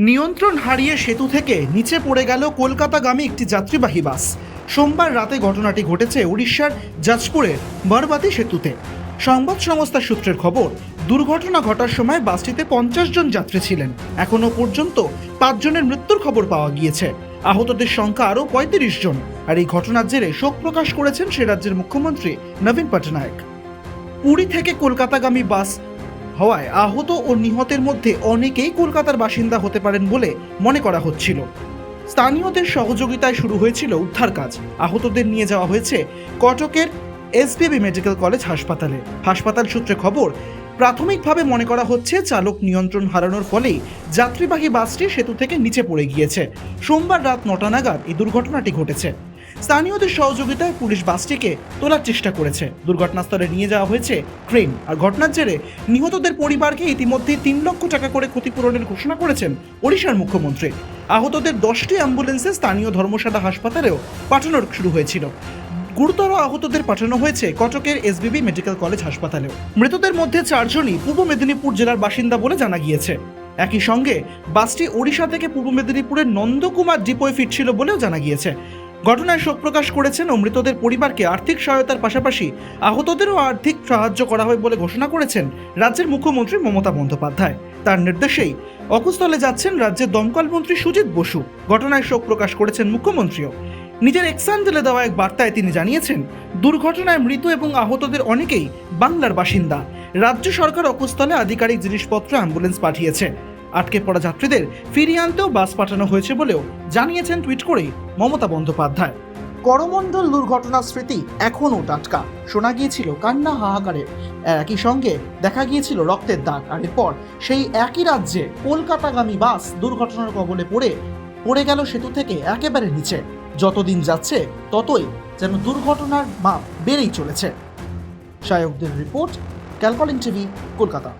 নিয়ন্ত্রণ হারিয়ে সেতু থেকে নিচে পড়ে গেল কলকাতাগামী একটি যাত্রীবাহী বাস। সোমবার রাতে ঘটনাটি ঘটেছে উড়িষ্যার জাজপুরের বরবাতি সেতুতে। সংবাদ সংস্থার সূত্রের খবর, দুর্ঘটনা ঘটার সময় বাসটিতে পঞ্চাশ জন যাত্রী ছিলেন। এখনও পর্যন্ত পাঁচজনের মৃত্যুর খবর পাওয়া গিয়েছে। আহতদের সংখ্যা আরও পঁয়ত্রিশ জন। আর এই ঘটনার জেরে শোক প্রকাশ করেছেন সে রাজ্যের মুখ্যমন্ত্রী নবীন পটনায়ক পুরী থেকে কলকাতাগামী বাস হওয়ায় আহত ও নিহতের মধ্যে অনেকেই কলকাতার বাসিন্দা হতে পারেন বলে মনে করা হচ্ছিল। স্থানীয়দের সহযোগিতায় শুরু হয়েছিল উদ্ধার কাজ। আহতদের নিয়ে যাওয়া হয়েছে কটকের এসবিবি মেডিকেল কলেজ হাসপাতালে। হাসপাতাল সূত্রে খবর প্রাথমিকভাবে মনে করা হচ্ছে চালক নিয়ন্ত্রণ হারানোর ফলেই যাত্রীবাহী বাসটি সেতু থেকে নিচে পড়ে গিয়েছে। সোমবার রাত নটা নাগাদ এই দুর্ঘটনাটি ঘটেছে। স্থানীয়দের সহযোগিতায় পুলিশ বাসটিকে তোলার চেষ্টা করেছে। দুর্ঘটনাস্থলে নিয়ে যাওয়া হয়েছে ক্রেন। আর ঘটনার জেরে নিহতদের পরিবারকে ইতিমধ্যে তিন লক্ষ টাকা করে ক্ষতিপূরণের ঘোষণা করেছেন ওড়িশার মুখ্যমন্ত্রী। আহতদের দশটি অ্যাম্বুলেন্সে স্থানীয় ধর্মশালা হাসপাতালেও পাঠানোর শুরু হয়েছিল। গুরুতর আহতদের পাঠানো হয়েছে কটকের এসবিবি মেডিকেল কলেজ হাসপাতালেও। মৃতদের মধ্যে চারজনই পূর্ব মেদিনীপুর জেলার বাসিন্দা বলে জানা গিয়েছে। একই সঙ্গে বাসটি ওড়িশা থেকে পূর্ব মেদিনীপুরের নন্দকুমার ডিপোয় ফিরছিল বলেও জানা গিয়েছে। ঘটনায় শোক প্রকাশ করেছেন ও মৃতদের পরিবারকে আর্থিক সহায়তার পাশাপাশি আহতদেরও আর্থিক সাহায্য করা হয় বলে ঘোষণা করেছেন রাজ্যের মুখ্যমন্ত্রী মমতা বন্দ্যোপাধ্যায়। তার নির্দেশেই অকুস্থলে যাচ্ছেন রাজ্যের দমকল মন্ত্রী সুজিত বসু। ঘটনায় শোক প্রকাশ করেছেন মুখ্যমন্ত্রীও। নিজের এক্সান্ডেলে দেওয়া এক বার্তায় তিনি জানিয়েছেন, দুর্ঘটনায় মৃত এবং আহতদের অনেকেই বাংলার বাসিন্দা। রাজ্য সরকার অকুস্থলে আধিকারিক জিনিসপত্র অ্যাম্বুলেন্স পাঠিয়েছে। আটকে পড়া যাত্রীদের ফিরিয়ে আনতেও বাস পাঠানো হয়েছে বলেও জানিয়েছেন টুইট করেই মমতা বন্দ্যোপাধ্যায়। করমণ্ডল দুর্ঘটনার স্মৃতি এখনও টাটকা। শোনা গিয়েছিল কান্না হাহাকারের একই সঙ্গে দেখা গিয়েছিল রক্তের দাগ। আর এরপর সেই একই রাজ্যে কলকাতাগামী বাস দুর্ঘটনার কবলে পড়ে পড়ে গেল সেতু থেকে একেবারে নিচে। যতদিন যাচ্ছে, ততই যেন দুর্ঘটনার মাপ বেড়েই চলেছে। সায়কদের রিপোর্ট ক্যালকলিং টিভি, কলকাতা।